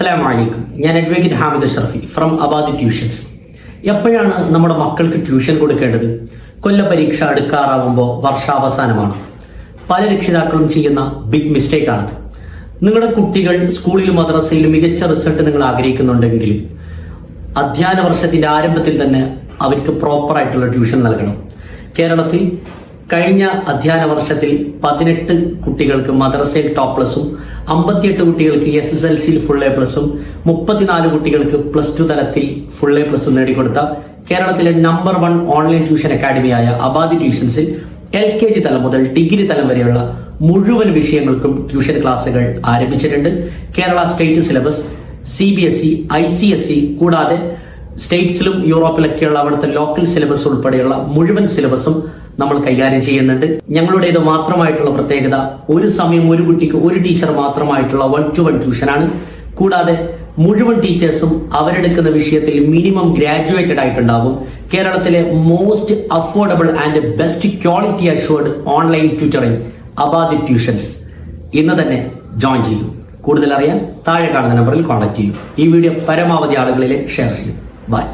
അസ്സലാമു വലൈക്കും ഞാൻ advocate Hamid Sharafi from Abad tuitions എപ്പോഴാണ് നമ്മുടെ മക്കൾക്ക് ട്യൂഷൻ കൊടുക്കേണ്ടത്? കൊല്ല പരീക്ഷ അടുക്കാറാവുമ്പോൾ വർഷാവസാനമാണ്. പല രക്ഷിതാക്കളും ചെയ്യുന്ന ബിഗ് മിസ്റ്റേക്കാണ് നിങ്ങളുടെ കുട്ടികൾ സ്കൂളിലും മദ്രസയിലും മികച്ച റിസൾട്ട് നിങ്ങൾ ആഗ്രഹിക്കുന്നുണ്ടെങ്കിൽ അധ്യയന വർഷത്തിന്റെ ആരംഭത്തിൽ തന്നെ അവർക്ക് പ്രോപ്പറായിട്ടുള്ള ട്യൂഷൻ നൽകണം. കേരളത്തിൽ കഴിഞ്ഞ അധ്യയന വർഷത്തിൽ പതിനെട്ട് കുട്ടികൾക്ക് മദ്രസയിൽ ടോപ്പ് പ്ലസും അമ്പത്തിയെട്ട് കുട്ടികൾക്ക് എസ് എസ് എൽ സിയിൽ ഫുൾ എ പ്ലസും മുപ്പത്തിനാല് കുട്ടികൾക്ക് പ്ലസ് ടു തലത്തിൽ ഫുൾ എ പ്ലസും നേടിക്കൊടുത്ത കേരളത്തിലെ നമ്പർ വൺ ഓൺലൈൻ ട്യൂഷൻ അക്കാഡമിയായ അബാദി ട്യൂഷൻസിൽ എൽ കെ ജി തലം മുതൽ ഡിഗ്രി തലം വരെയുള്ള മുഴുവൻ വിഷയങ്ങൾക്കും ട്യൂഷൻ ക്ലാസുകൾ ആരംഭിച്ചിട്ടുണ്ട്. Kerala state syllabus C B S E I C S E കൂടാതെ സ്റ്റേറ്റ്സിലും യൂറോപ്പിലൊക്കെയുള്ള അവിടുത്തെ ലോക്കൽ സിലബസ് ഉൾപ്പെടെയുള്ള മുഴുവൻ സിലബസും നമ്മൾ കൈകാര്യം ചെയ്യുന്നുണ്ട്. ഞങ്ങളുടേത് മാത്രമായിട്ടുള്ള പ്രത്യേകത ഒരു സമയം ഒരു കുട്ടിക്ക് ഒരു ടീച്ചർ മാത്രമായിട്ടുള്ള വൺ ടു വൺ ട്യൂഷനാണ് കൂടാതെ മുഴുവൻ ടീച്ചേഴ്സും അവരെടുക്കുന്ന വിഷയത്തിൽ മിനിമം ഗ്രാജുവേറ്റഡ് ആയിട്ടുണ്ടാകും കേരളത്തിലെ most affordable and best quality assured online tutoring Abadi tuitions ഇന്ന് തന്നെ ജോയിൻ ചെയ്യും. കൂടുതൽ അറിയാൻ താഴെ കാണുന്ന നമ്പറിൽ കോൺടാക്ട് ചെയ്യും. ഈ വീഡിയോ പരമാവധി ആളുകളിലേക്ക് ഷെയർ ചെയ്യും. ബൈ